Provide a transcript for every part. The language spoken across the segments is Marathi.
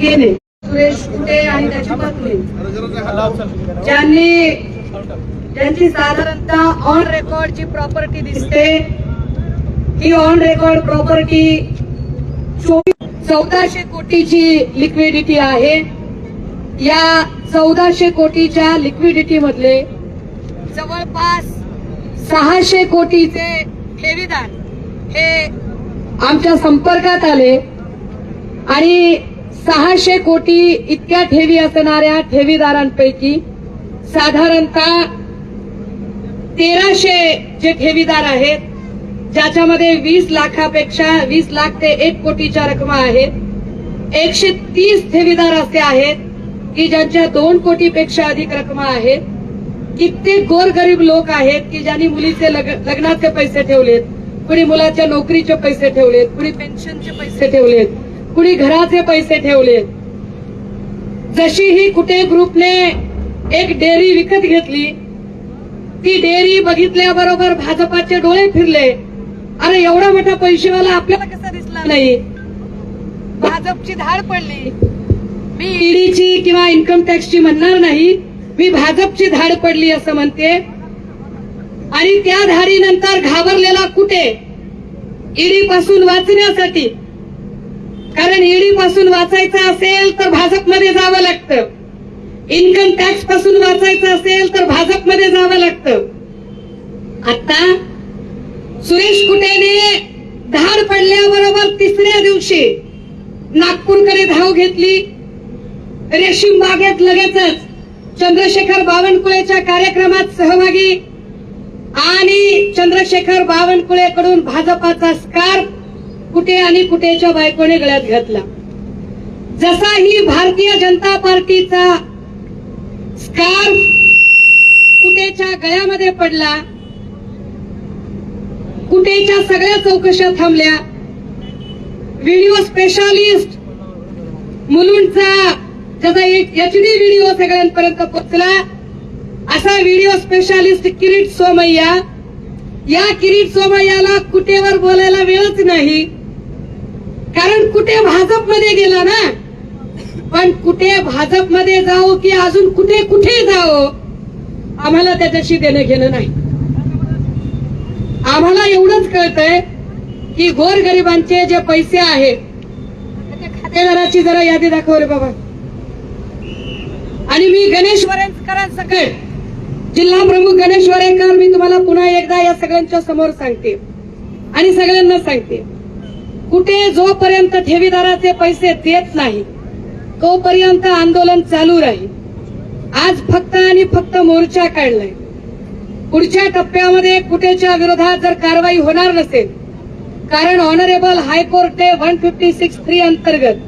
ज्या सुरेश कुटे आणि त्याची पत्नी. ज्यांनी ज्यांची साधारणतः ऑन रेकॉर्डची प्रॉपर्टी दिसते ही ऑन रेकॉर्ड प्रॉपर्टी चौदाशे कोटीची लिक्विडिटी आहे. या चौदाशे कोटीच्या लिक्विडिटी मधले जवळपास सहाशे कोटीचे ठेवीदार हे आमच्या संपर्कात आले आणि सहाशे कोटी इतक्या ठेवी असणाऱ्या ठेवीदारांपैकी साधारणतः तेराशे जे ठेवीदार आहेत ज्याच्यामध्ये वीस लाखापेक्षा वीस लाख ते एक कोटीच्या रकमा आहेत एकशे तीस ठेवीदार असे आहेत की ज्यांच्या दोन कोटीपेक्षा अधिक रकमा आहेत कित्येक गोरगरीब लोक आहेत की ज्यांनी मुलीचे लग- लग्नाचे पैसे ठेवलेत कुणी मुलाच्या नोकरीचे पैसे ठेवलेत कुणी पेन्शनचे पैसे ठेवलेत. कुणी घराचे पैसे ठेवलेत जशी ही कुठे ग्रुपने एक डेअरी विकत घेतली ती डेअरी बघितल्याबरोबर भाजपाचे डोळे फिरले. अरे एवढा मोठा पैसेवाला आपल्याला कसा दिसला नाही? भाजपची धाड पडली. मी ईडीची किंवा इन्कम टॅक्सची म्हणणार नाही मी भाजपची धाड पडली असं म्हणते. आणि त्या धाडीनंतर घाबरलेला कुठे? ईडी पासून वाचण्यासाठी. कारण ईडी पासून वाचायचं असेल तर भाजपमध्ये जावं लागतं. इन्कम टॅक्सपासून वाचायचं असेल तर भाजपमध्ये जावं लागतं. आता सुरेश कुटेने धाड पडल्याबरोबर तिसऱ्या दिवशी नागपूरकडे धाव घेतली. रेशीम बागेत लगेचच चंद्रशेखर बावनकुळेच्या कार्यक्रमात सहभागी आणि चंद्रशेखर बावनकुळेकडून भाजपाचा स्कार्फ कुठे आणि कुठेच्या बायकोने गळ्यात घातला. जसा ही भारतीय जनता पार्टीचा स्कार्फ कुठेच्या गळ्यामध्ये पडला कुठेच्या सगळ्या चौकशा थांबल्या व्हिडिओ स्पेशालिस्ट मुलुंडचा त्याचा एक एच डी व्हिडिओ सगळ्यांपर्यंत पोहोचला. असा व्हिडिओ स्पेशालिस्ट किरीट सोमय्या या किरीट सोमय्याला कुठेवर बोलायला वेळच नाही. कारण कुठे भाजपमध्ये गेला ना? पण कुठे भाजपमध्ये जाओ की अजून कुठे कुठे जाओ आम्हाला त्याच्याशी देणं घेणं नाही. आम्हाला एवढंच कळतंय की गोरगरिबांचे जे पैसे आहेत त्या खातेदाराची जरा यादी दाखव रे बाबा. आणि मी गणेश वरेकरांसकट जिल्हा प्रमुख गणेश वरेकर मी तुम्हाला पुन्हा एकदा या सगळ्यांच्या समोर सांगते. आणि सगळ्यांना सांगते. कुठे जोपर्यंत ठेवीदाराचे पैसे देत नाही तोपर्यंत आंदोलन चालू राहील. आज फक्त आणि फक्त मोर्चा काढलाय. पुढच्या टप्प्यामध्ये कुठेच्या विरोधात जर कारवाई होणार नसेल कारण ऑनरेबल हायकोर्टने वन फिफ्टी सिक्स थ्री अंतर्गत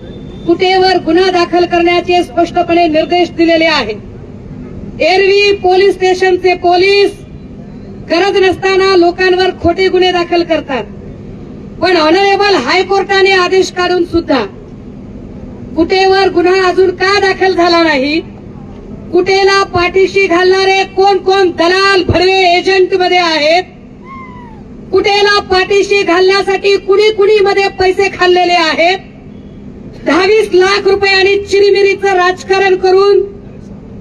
कुठेवर गुन्हा दाखल करण्याचे स्पष्टपणे निर्देश दिलेले आहेत एरवी पोलीस स्टेशनचे पोलीस गरज नसताना लोकांवर खोटे गुन्हे दाखल करतात. पण ऑनरेबल हायकोर्टाने आदेश काढून सुद्धा कुठेवर गुन्हा अजून का दाखल झाला नाही कुठेला पाठीशी घालणारे कोण कोण दलाल भडवे एजंटमध्ये आहेत कुठेला पाठीशी घालण्यासाठी कुणी कुणी मध्ये पैसे खाल्लेले आहेत दहावीस लाख रुपये आणि चिरीमिरीचं राजकारण करून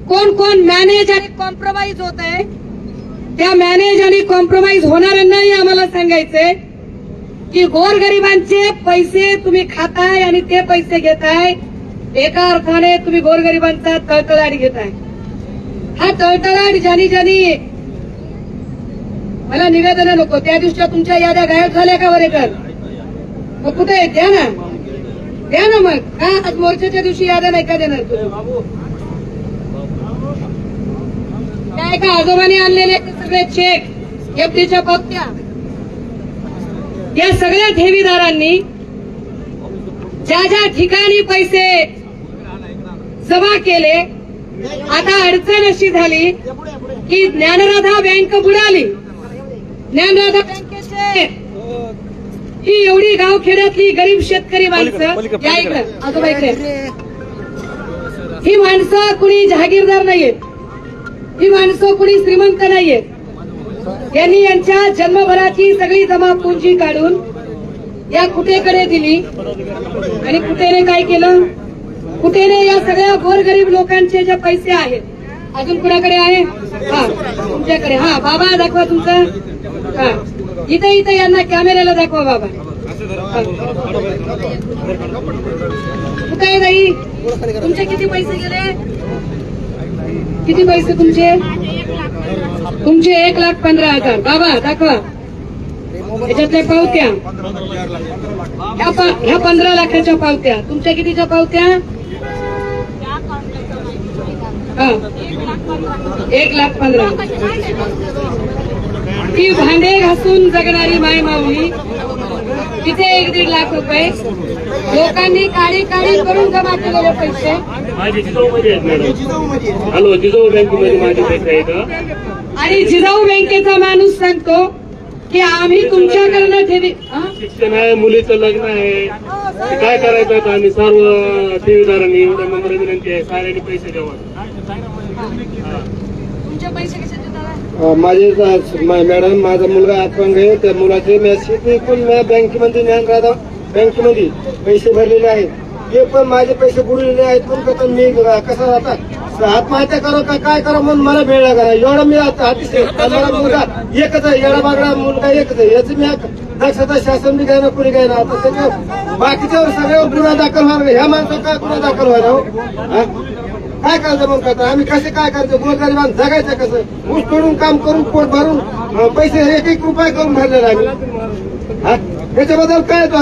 कोण कोण मॅनेज आणि कॉम्प्रोमाइज होत आहे त्या मॅनेज आणि कॉम्प्रोमाइज होणाऱ्यांनाही आम्हाला सांगायचंय की गोरगरिबांचे पैसे तुम्ही खाताय आणि ते पैसे घेताय एका अर्थाने तुम्ही गोरगरिबांचा तळतळाट घेताय. हा तळतळाट ज्यानी ज्यानी मला निवेदन नको त्या दिवशी तुमच्या याद्या गायब झाल्या का वरेकर मग कुठे द्या ना. द्या ना मग. का आज मोर्चाच्या दिवशी याद्या नाही का देणार त्या काय आजोबाने आणलेले सगळे चेक एफडीच्या पावत्या या सगळ्या ठेवीदारांनी ज्या ज्या ठिकाणी पैसे जमा केले आता अडचण अशी झाली की ज्ञानराधा बँक बुडाली. ज्ञानराधा बँकेचे ही एवढी गावखेड्यातली गरीब शेतकरी माणसं या इकडं. आजोबा इकडे. ही माणसं कुणी जहागीरदार नाहीयेत. ही माणसं कुणी श्रीमंत नाहीयेत. यांनी यांच्या जन्मभराची सगळी जमा पुंजी काढून या कुटेकडे दिली. आणि कुटेने काय केलं? कुठेने या सगळ्या गोरगरीब लोकांचे जे पैसे आहेत अजून कुणाकडे आहे? हा तुमच्याकडे. हा बाबा दाखवा तुमचं. हा इथे इथे यांना कॅमेऱ्याला दाखवा बाबा. कुठे आहे ताई? तुमचे किती पैसे गेले? किती पैसे तुमचे? तुमचे एक लाख पंधरा हजार. बाबा दाखवा. याच्यातल्या पावत्या. ह्या प- ह्या पंधरा लाखाच्या पावत्या. तुमच्या कितीच्या पावत्या? हा. एक लाख पंधरा. ती भांडे घासून जगणारी माय माऊली तिथे एक दीड लाख रुपये. लोकांनी काढी काढी करून जमा केलेले पैसे. माझे जिजाऊ मध्ये आहेत मॅडम. हॅलो जिजाऊ बँकेमध्ये माझे पैसे आहेत. आणि जिजाऊ बँकेचा माणूस सांगतो की आम्ही तुमच्याकडनं ठेवी? शिक्षण आहे मुलीचं लग्न आहे. काय करायचं आता आम्ही? सर्व ठेवीदारांनी एवढ्या नम्र विनंती आहे साऱ्यांनी पैसे द्यावा. तुमचे पैसे कसे माझे मॅडम माझा मुलगा अपंग आहे. त्या मुलाचे मी पण बँकेमध्ये ज्ञान राहता. बँकेमध्ये पैसे भरलेले आहेत. ते पण माझे पैसे बुडलेले आहेत. पण कसं मी कसं आता आत्महत्या करो का काय करो म्हणून मला वेळ लागला एवढं मी आता अतिशय मला मुलगा एकच आहे. एवढा बागडा मुलगा एकच आहे. याचं मी दक्षता शासन बी काय ना कुणी काय ना. आता त्याच्यावर बाकीच्यावर सगळ्यावर गुन्हा दाखल व्हायला ह्या माणसावर काय गुन्हा दाखल व्हायला काय करायचं मग करता आम्ही कसे काय करायचं गोरगरिबांना जगायचं कसं? ऊस तोडून काम करून पोट भरून पैसे एक एक रुपये करून भरलेला आम्ही. हा? त्याच्याबद्दल काय तो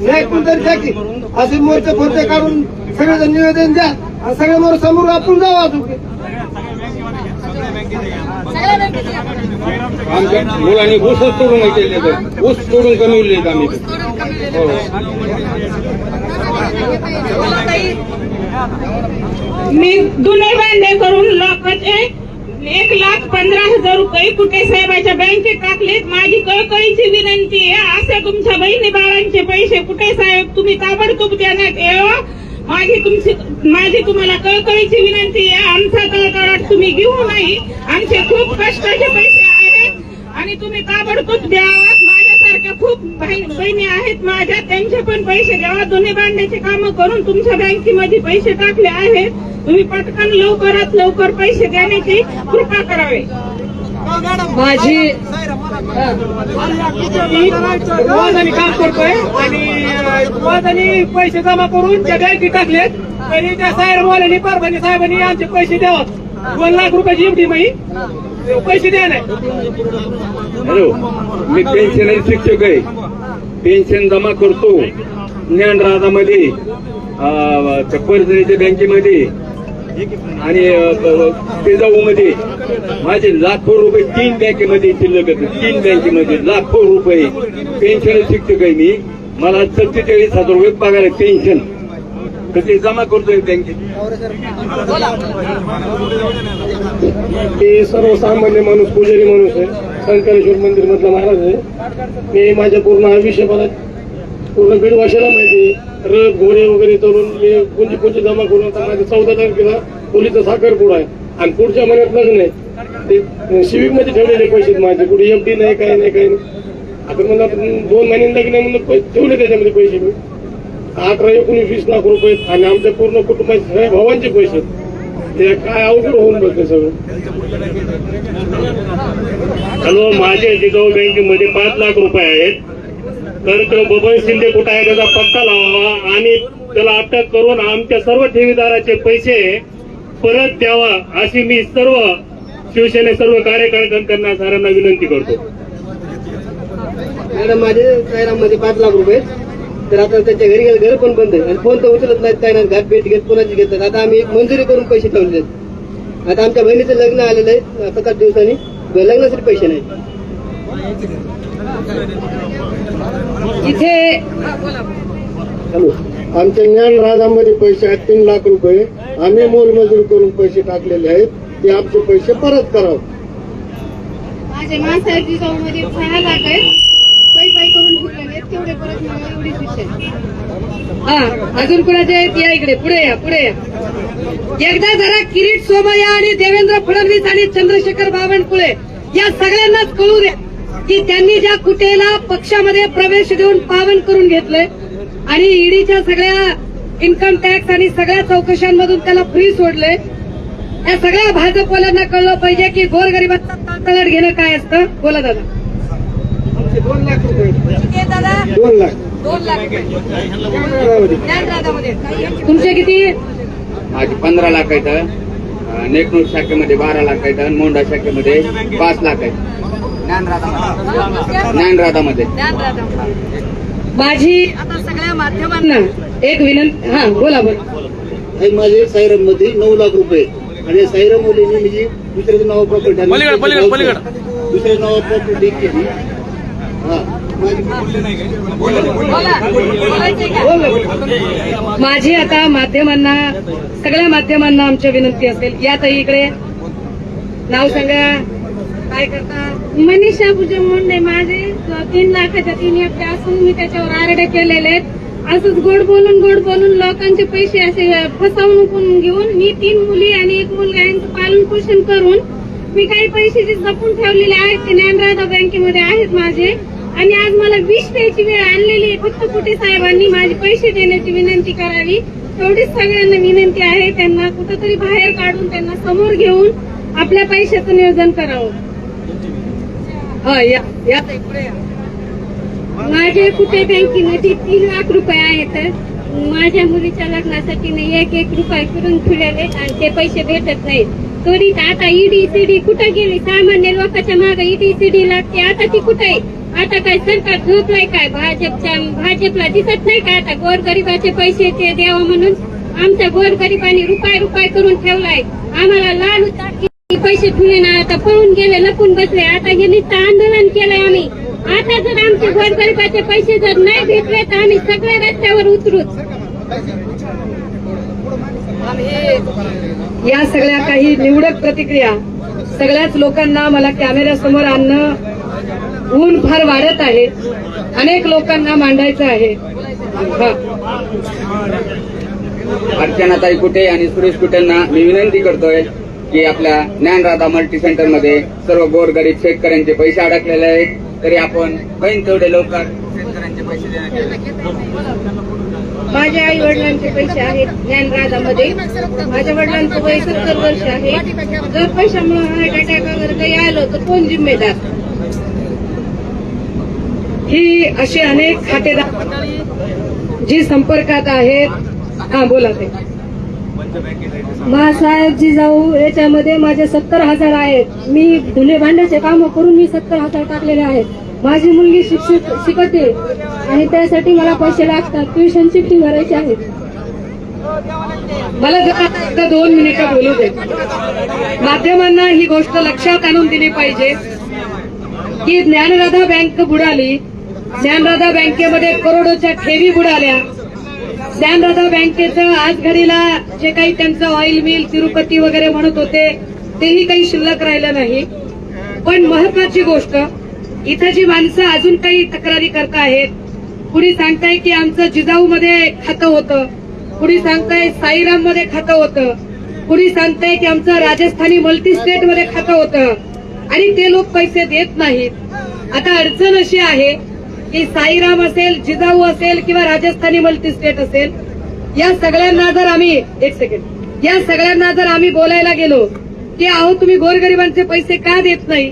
न्याय कोणतरी द्या की? असे मोर्चे फोर्चे काढून सगळेजण निवेदन द्या आणि सगळे मोर समोर आपण जाऊ अजून. आमच्या मुलांनी ऊसच तोडून केले ऊस तोडून कमी आम्ही? हो. मी दुने भांडे करून लोकांचे एक लाख पंधरा हजार रुपये कुठे साहेबाच्या बँकेत टाकलेत? माझी कळकळीची विनंती आहे. असे तुमच्या बहिणी बाळांचे पैसे कुठे साहेब? तुम्ही ताबडतोब देण्यात यावं. माझी तुमची माझी तुम्हाला कळकळीची विनंती आहे. आमचा कळकळाट तुम्ही घेऊ नाही आमचे खूप कष्टाचे पैसे आहेत. आणि तुम्ही ताबडतोब द्यावा. खूप बहि- बहिणी आहेत माझ्या त्यांचे पण पैसे द्यावा. दोन्ही भांड्याचे काम करून तुमच्या बँकेमध्ये पैसे टाकले आहेत तुम्ही पटकन लवकरात लवकर पैसे देण्याची कृपा करावी. माझी वादानी काम करतोय आणि वादानी पैसे जमा करून त्या बँकेत टाकलेत. तरी त्या साहेब वाल्यानी परभणी साहेबांनी आमचे पैसे द्यावा दोन लाख रुपयाची एवढी माही. पैसे द्या नाही हॅलो मी पेन्शन शिक्षक आहे. पेन्शन जमा करतो. ज्ञानराजामध्ये परभणीच्या बँकेमध्ये आणि तेजाऊमध्ये माझे लाखो रुपये तीन बँकेमध्ये शिल्लक तीन बँकेमध्ये लाखो रुपये. पेन्शन शिक्षक आहे मी. मला सत्तेचाळीस हजार रुपये पगार आहे पेन्शन तर ते जमा करतोय बँकेत ते सर्वसामान्य माणूस पुजारी माणूस आहे. संकलेश्वर मंदिर मधला महाराज आहे. मी माझ्या पूर्ण आयुष्यभरात पूर्ण बीड भाषेला माहिती आहे. रथ घोडे वगैरे तरुण मी कोणती पुंजी जमा करून आता माझ्या चौदा तारखेला पोलीचा साखरपुडा आहे. आणि पुढच्या महिन्यात लग्न आहे. ते सिविकमध्ये ठेवलेले पैसे माझे. कुठे एफडी नाही काय नाही काही नाही. आता मला दोन महिने लग्न म्हणून ठेवले त्याच्यामध्ये पैसे मी. अठरा एकोणीस वीस लाख रुपये आणि आमच्या पूर्ण कुटुंबाचे सगळ्या भावांचे पैसे. ते काय अवघड होऊन बसते सगळं हॅलो माझे जिजाऊ बँकेमध्ये पाच लाख रुपये आहेत तर तो बबन शिंदे कुठे आहे त्याचा पत्ता लावावा आणि त्याला अटक करून आमच्या सर्व ठेवीदाराचे पैसे परत द्यावा अशी मी सर्व शिवसेने सर्व कार्यकर्त्यांना साऱ्यांना विनंती करतो मॅडम माझे मध्ये पाच लाख रुपये. तर आता त्यांच्या घरी गेलं घर पण बंद आहे. आणि फोन तर उचलत नाहीत काय नाही. घाट भेट घेत कोणाची घेतात आता आम्ही एक मंजुरी करून पैसे ठेवले आहेत. आता आमच्या बहिणीचं लग्न आलेलं आहे सात आठ दिवसांनी. लग्नासाठी पैसे नाही इथे हॅलो. आमच्या ज्ञान राजामध्ये पैसे आहेत तीन लाख रुपये. आम्ही मोलमजुरी करून पैसे टाकलेले आहेत. ते आमचे पैसे परत करावं. माझे मासाहेब जिजाऊ मध्ये सहा लाख आहेत. करून ठेवलेले तेवढे परत मला एवढीच इच्छा हा अजून कुणाचे आहेत? या इकडे पुढे या पुढे या. एकदा जरा किरीट सोमय्या आणि देवेंद्र फडणवीस आणि चंद्रशेखर बावनकुळे या सगळ्यांनाच कळू द्या की त्यांनी ज्या कुटेला पक्षामध्ये प्रवेश देऊन पावन करून घेतलंय आणि ईडीच्या सगळ्या इन्कम टॅक्स आणि सगळ्या चौकशांमधून त्याला फ्री सोडले या सगळ्या भाजपवाल्यांना कळलं पाहिजे की गोरगरिबांचा तळतळाट घेणं काय असतं? बोला दादा. दोन लाख रुपये. दादा? दोन लाख. दोन लाख. तुमचे किती? माझे पंधरा लाख आहेत. नेकनूर शाखेमध्ये बारा लाख आहेत आणि मोंडा शाखेमध्ये पाच लाख आहेत. ज्ञानराधामध्ये. माझी आता सगळ्या माध्यमांना. एक विनंती. हा बोला बोला. माझे सायरममध्ये नऊ लाख रुपये. आणि सायरम मुलीने म्हणजे दुसऱ्याचं नाव प्रॉपर्टी दुसऱ्या नाव प्रॉपर्टी केली माझी आता माध्यमांना सगळ्या माध्यमांना आमच्या विनंती असेल. या ताई इकडे नाव सांगा. काय करता? मनीषा पूजन मुंडे माझे. तीन लाखाच्या तीन हप्ते असून मी त्याच्यावर आरडे केलेले आहेत. असंच गोड बोलून गोड बोलून लोकांचे पैसे असे फसवणूक घेऊन मी तीन मुली आणि एक मुलगा यांचं पालन पोषण करून मी काही पैसे जे जपून ठेवलेले आहेत ते ज्ञानराधा बँकेमध्ये आहेत माझे. आणि आज मला वीस द्यायची वेळ आणलेली आहे. फक्त कुठे साहेबांनी माझे पैसे देण्याची विनंती करावी. तेवढीच सगळ्यांना विनंती आहे. त्यांना कुठंतरी बाहेर काढून त्यांना समोर घेऊन आपल्या पैशाचं नियोजन करावं. हा माझे कुठे बँकेमध्ये तीन लाख रुपये आहेत. माझ्या मुलीच्या लग्नासाठी मी एक एक रुपये करून फिरले आणि ते पैसे भेटत नाहीत. त्वरित आता E ईडी सीडी कुठे गेली सामान्य लोकांच्या मागे ईडी सीडी लागते आता ती कुठे आहे आता काय सरकार झोपलाय काय भाजपच्या भाजपला दिसत नाही का आता गोरगरिबाचे पैसे ते द्यावं म्हणून आमच्या गोरगरिबांनी रुपाय रुपाय करून ठेवलाय आम्हाला लाल पैसे ठेवले ना आता पळून गेले लपून बसले आता हे नुसतं आंदोलन केलंय आम्ही आता जर आमचे गोरगरिबाचे पैसे जर नाही भेटले तर आम्ही सगळ्या रस्त्यावर उतरूच या सगळ्या काही निवडक प्रतिक्रिया सगळ्याच लोकांना मला कॅमेऱ्यासमोर आणणं ऊन फार वाढत आहे. अनेक लोकांना मांडायचं आहे. अर्चनाताई कुठे आणि सुरेश कुटेंना मी विनंती करतोय की आपल्या ज्ञानराधा मल्टी सेंटरमध्ये सर्व गोरगरीब शेतकऱ्यांचे पैसे अडकलेले आहेत. तरी आपण बहीण तेवढे लवकर माझ्या आई वडिलांचे पैसे आहेत ज्ञानराजामध्ये. माझ्या वडिलांचं वय सत्तर वर्ष आहे. जर पैशामुळे हार्ट अटॅक वगैरे काही आलं तर कोण जिम्मेदार? ही अशी अनेक खातेदार जी संपर्कात आहेत. हा बोला ते महासाहेब जिजाऊ याच्यामध्ये माझे सत्तर हजार आहेत. मी धुले भांड्याचे काम करून मी सत्तर हजार टाकलेले आहेत. माझी मुलगी शिक्षित शिकते आणि त्यासाठी मला पैसे लागतात. ट्युशनची फी भरायची आहे. मला जरा दोन मिनिटं बोलू दे. माध्यमांना ही गोष्ट लक्षात आणून दिली पाहिजे की ज्ञानराधा बँक बुडाली. ज्ञानराधा बँकेमध्ये करोडोच्या ठेवी बुडाल्या. ज्ञानराधा बँकेचं आज घडीला जे काही त्यांचं ऑइल मिल तिरुपती वगैरे म्हणत होते तेही काही शिल्लक राहिलं नाही. पण महत्वाची गोष्ट इथं जी माणसं अजून काही तक्रारी करतायत कुणी सांगताय की आमचं जिजाऊ मध्ये खातं होतं? कुणी सांगताय साईराममध्ये खातं होतं? कुणी सांगताय की आमचं राजस्थानी मल्टी स्टेटमध्ये खातं होतं? आणि ते लोक पैसे देत नाहीत. आता अडचण अशी आहे की साईराम असेल जिजाऊ असेल किंवा राजस्थानी मल्टी स्टेट असेल या सगळ्यांना जर आम्ही एक सेकंड या सगळ्यांना जर आम्ही बोलायला गेलो की अहो तुम्ही गोरगरिबांचे पैसे का देत नाही?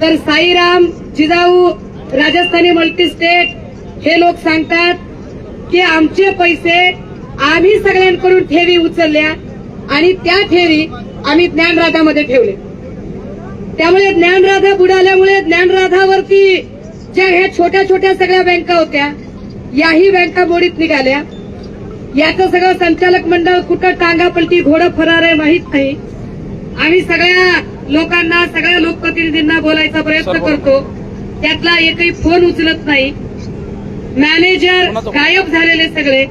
तर साईराम जिजाऊ राजस्थानी मल्टी स्टेट हे लोक सांगतात की आमचे पैसे आम्ही सगळ्यांकडून ठेवी उचलल्या आणि त्या ठेवी आम्ही ज्ञानराधामध्ये ठेवले. त्यामुळे ज्ञानराधा बुडाल्यामुळे ज्ञानराधावरती ज्या ह्या छोट्या छोट्या सगळ्या बँका होत्या याही बँका मोडीत निघाल्या. याचं सगळं संचालक मंडळ कुठं टांगापलटी घोडं फरार आहे माहीत नाही. आम्ही सगळ्या लोकांना सगळ्या लोकप्रतिनिधींना बोलायचा प्रयत्न करतो. त्यातला एकही फोन उचलत नाही. मॅनेजर गायब झालेले सगळे.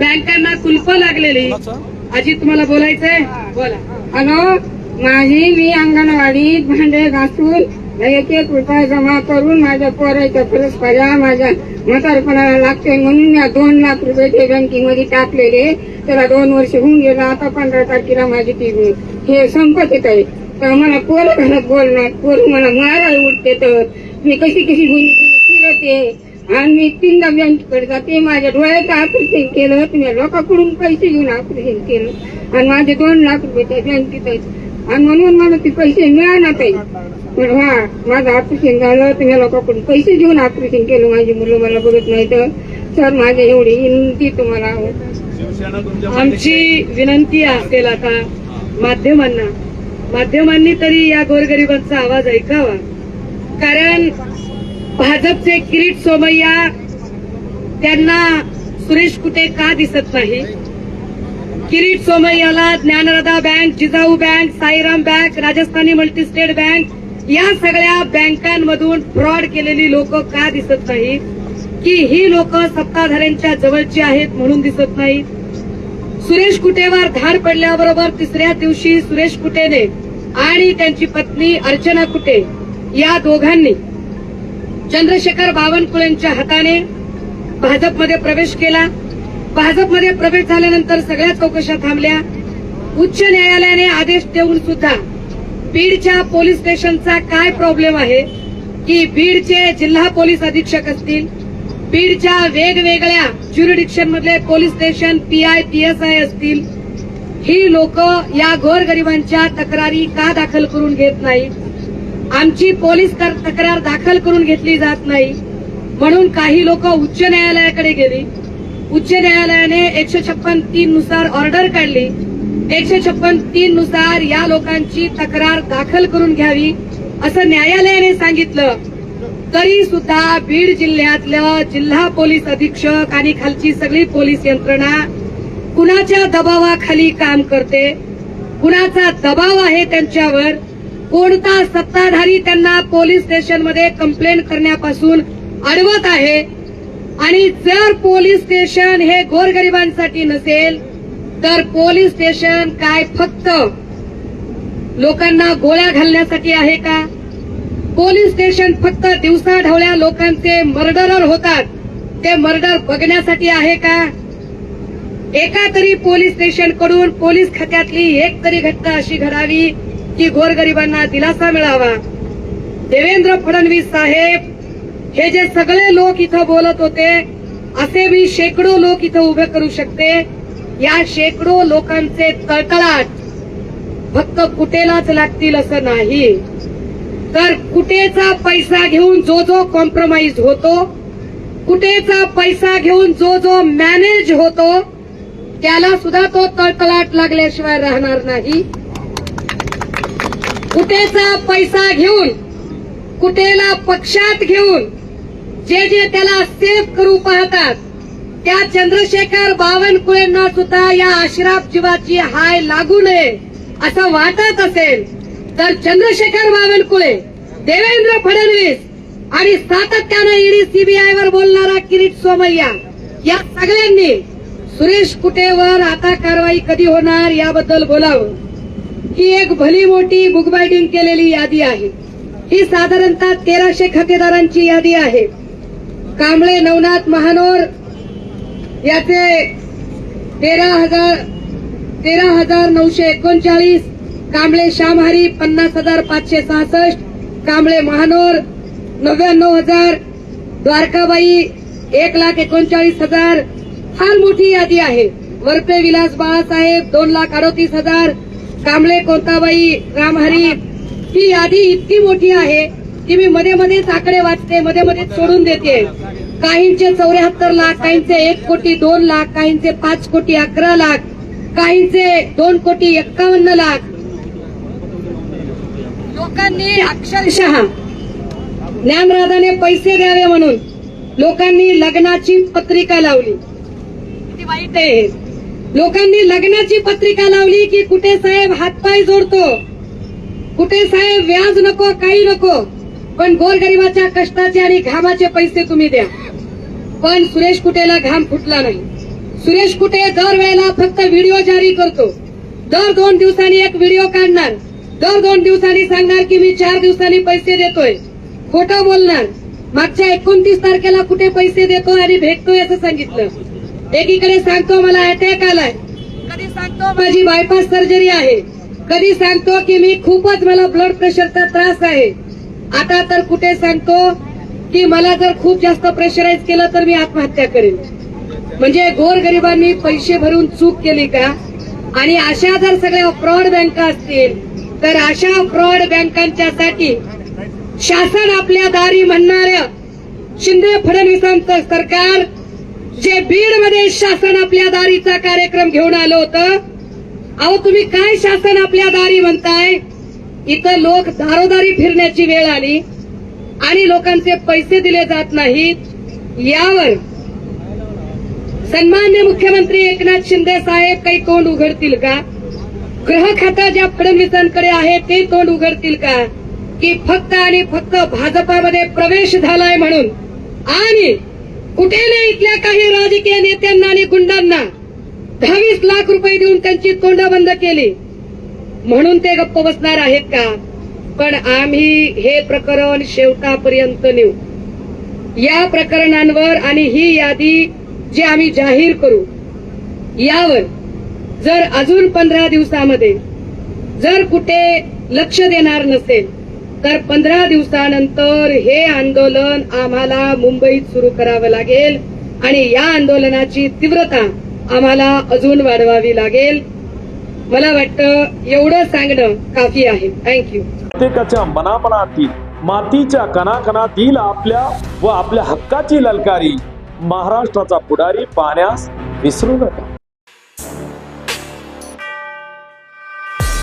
बँकांना कुलप लागलेली. अजित तुम्हाला बोलायचंय? बोला. हॅलो माझी मी अंगणवाडीत भांडे घासून एक एक रुपये जमा करून माझ्या पोराच्या परस्पऱ्या माझ्या म्हातारपणाला लागते म्हणून मी दोन लाख रुपये ते बँकिंगमध्ये टाकलेले. त्याला दोन वर्ष होऊन गेलं आता पंधरा तारखेला माझी ती हे संपत येत आहे. तर मला पोरं घरात बोलणार? पोरं मला मारायला उठते तर? मी कशी कशी गुन्हे फिरते आणि मी तीनदा बँकेकडे जाते. माझ्या डोळ्याचं ऑपरेशन केलं. तुम्ही लोकांकडून पैसे घेऊन ऑपरेशन केलं. आणि माझे दोन लाख रुपये त्या बँकेत आणि म्हणून मला ते पैसे मिळाणार पाहिजे पण हा माझं ऑपरेशन झालं. तुम्ही लोकांकडून पैसे घेऊन ऑपरेशन केलं. माझी मुलं मला बघत नाही तर सर माझी एवढी विनंती तुम्हाला. आमची विनंती असेल आता माध्यमांना. माध्यमांनी तरी या गोरगरिबांचा आवाज ऐकावा. कारण भाजपचे किरीट सोमय्या त्यांना सुरेश कुटे का दिसत नाही? किरीट सोमय्याला ज्ञानरदा bank Jijau bank Sairam bank Rajasthani multistate bank या सगळ्या बँकांमधून फ्रॉड केलेली लोक का दिसत नाहीत? की ही लोक सत्ताधाऱ्यांच्या जवळची आहेत म्हणून दिसत नाहीत? सुरेश कुटेवर धाड पडल्याबरोबर तिसऱ्या दिवशी सुरेश कुटेने आणि त्यांची पत्नी अर्चना कुटे या दोघांनी चंद्रशेखर बावनकुळेंच्या हाताने भाजपमध्ये प्रवेश केला. भाजपमध्ये प्रवेश झाल्यानंतर सगळ्या चौकशा थांबल्या. उच्च न्यायालयाने आदेश देऊन सुद्धा बीडच्या पोलीस स्टेशनचा काय प्रॉब्लेम आहे की बीडचे जिल्हा पोलीस अधीक्षक असतील? बीडच्या वेगवेगळ्या ज्युरिडिक्शन मधले पोलीस स्टेशन पीआय पीएसआय असतील? ही लोक या गोरगरिबांच्या तक्रारी का दाखल करून घेत नाहीत? आमची पोलीस कर- तक्रार दाखल करून घेतली जात नाही. म्हणून काही लोक उच्च न्यायालयाकडे गेली. उच्च न्यायालयाने एकशे छप्पन तीन नुसार ऑर्डर काढली. एकशे छप्पन तीन नुसार या लोकांची तक्रार दाखल करून घ्यावी असं न्यायालयाने सांगितलं. तरी सुद्धा बीड जिल्ह्यातलं जिल्हा पोलीस अधीक्षक आणि खालची सगळी पोलीस यंत्रणा कुणाच्या दबावाखाली काम करते? कुणाचा दबाव आहे त्यांच्यावर? कोणता सत्ताधारी त्यांना पोलीस स्टेशनमध्ये कंप्लेंट करण्यापासून अडवत आहे. आणि जर पोलीस स्टेशन हे गोरगरिबांसाठी नसेल तर पोलीस स्टेशन काय फक्त लोकांना गोळ्या घालण्यासाठी आहे का? पोलीस स्टेशन फक्त दिवसा ढवळ्या लोकांचे मर्डरर होतात. ते मर्डर बघण्यासाठी आहे का? एका तरी पोलीस स्टेशनकडून पोलीस खात्यातली एक तरी घटना अशी घडावी की गोरगरिबांना दिलासा मिळावा. देवेंद्र फडणवीस साहेब हे जे सगळे लोक इथं बोलत होते असे मी शेकडो लोक इथं उभे करू शकते. या शेकडो लोकांचे तळतळाट फक्त कुटेलाच लागतील असं नाही. तर कुटेचा पैसा घेऊन जो जो कॉम्प्रोमाइज होतो कुटेचा पैसा घेऊन जो जो मॅनेज होतो त्याला सुद्धा तो तळतळाट लागल्याशिवाय राहणार नाही. कुठेचा पैसा घेऊन कुटेला पक्षात घेऊन जे जे त्याला सेफ करू पाहतात त्या चंद्रशेखर बावनकुळेंना सुद्धा या आश्राप जीवाची हाय लागू नये असं वाटत असेल तर चंद्रशेखर बावनकुळे देवेंद्र फडणवीस आणि सातत्यानं ईडी सीबीआय वर बोलणारा किरीट सोमय्या या सगळ्यांनी सुरेश कुटेवर आता कारवाई कधी होणार याबद्दल बोलावं. ही एक भली मोठी बुकबायडिंग केलेली यादी आहे. ही साधारणतः तेराशे खातेदारांची यादी आहे. कांबळे नवनाथ महानोर याचे तेरा हजार तेरा हजार नऊशे एकोणचाळीस कांबळे श्यामहारी पन्नास हजार पाचशे सहासष्ट कांबळे महानोर नव्याण्णव हजार द्वारकाबाई एक लाख एकोणचाळीस हजार. फार मोठी यादी आहे. वरपे विलास बाळासाहेब दोन लाख अडोतीस हजार कांबळे कोंताबाई रामहरी ही यादी इतकी मोठी आहे की मी मध्ये मध्येच आकडे वाचते मध्ये मध्ये सोडून देते. काहींचे चौऱ्याहत्तर लाख काहींचे एक कोटी दोन लाख काहींचे पाच कोटी अकरा लाख काहींचे दोन कोटी एक्कावन्न लाख. लोकांनी अक्षरशः ज्ञानराधाने पैसे द्यावे म्हणून लोकांनी लग्नाची पत्रिका लावली. किती वाईट आहे लोकांनी लग्नाची पत्रिका लावली की कुठे साहेब हातपाय जोडतो. कुठे साहेब व्याज नको काही नको. पण गोरगरिबाच्या कष्टाचे आणि घामाचे पैसे तुम्ही द्या. पण सुरेश कुटेला घाम फुटला नाही. सुरेश कुटे दरवेळेला फक्त व्हिडिओ जारी करतो. दर दोन दिवसांनी एक व्हिडिओ काढणार. दर दोन दिवसांनी सांगणार की मी चार दिवसांनी पैसे देतोय. खोटं बोलणार. मागच्या एकोणतीस तारखेला कुठे पैसे देतो आणि भेटतोय असं सांगितलं. एकीकडे सांगतो मला अटॅक आलाय. कधी सांगतो माझी बायपास सर्जरी आहे. कधी सांगतो की मी खूपच मला ब्लड प्रेशरचा त्रास आहे. आता तर कुठे सांगतो की मला जर खूप जास्त प्रेशराईज केलं तर मी आत्महत्या करेन. म्हणजे गोरगरिबांनी पैसे भरून चूक केली का? आणि अशा जर सगळ्या फ्रॉड बँका असतील तर अशा फ्रॉड बँकांच्यासाठी शासन आपल्या दारी म्हणणाऱ्या शिंदे फडणवीसांचं सरकार जे बीडमध्ये शासन आपल्या दारीचा कार्यक्रम घेऊन आलं होतं अहो तुम्ही काय शासन आपल्या दारी म्हणताय? इथं लोक दारोदारी फिरण्याची वेळ आली आणि लोकांचे पैसे दिले जात नाहीत. यावर सन्मान्य मुख्यमंत्री एकनाथ शिंदे साहेब काही तोंड उघडतील का? गृह खाता ज्या फडणवीसांकडे आहे ते तोंड उघडतील का? की फक्त आणि फक्त भाजपामध्ये प्रवेश झालाय म्हणून? आणि कुठेले इथल्या काही राजकीय नेत्यांना आणि गुंडांना दहावीस लाख रुपये देऊन त्यांची तोंड बंद केली. म्हणून ते गप्प बसणार आहेत का? पण आम्ही हे प्रकरण शेवटापर्यंत नेऊ. या प्रकरणांवर आणि ही यादी जी आम्ही जाहीर करू यावर जर अजून पंधरा दिवसामध्ये जर कुठे लक्ष देणार नसेल तर पंधरा दिवसानंतर हे आंदोलन आम्हाला मुंबईत सुरू करावं लागेल. आणि या आंदोलनाची तीव्रता आम्हाला अजून वाढवावी लागेल. मला वाटतं एवढं सांगणं काफी आहे. थँक्यू प्रत्येकाच्या मनामनातील मातीच्या कणाकणातील आपल्या व आपल्या हक्काची ललकारी महाराष्ट्राचा पुढारी पाहण्यास विसरू नका.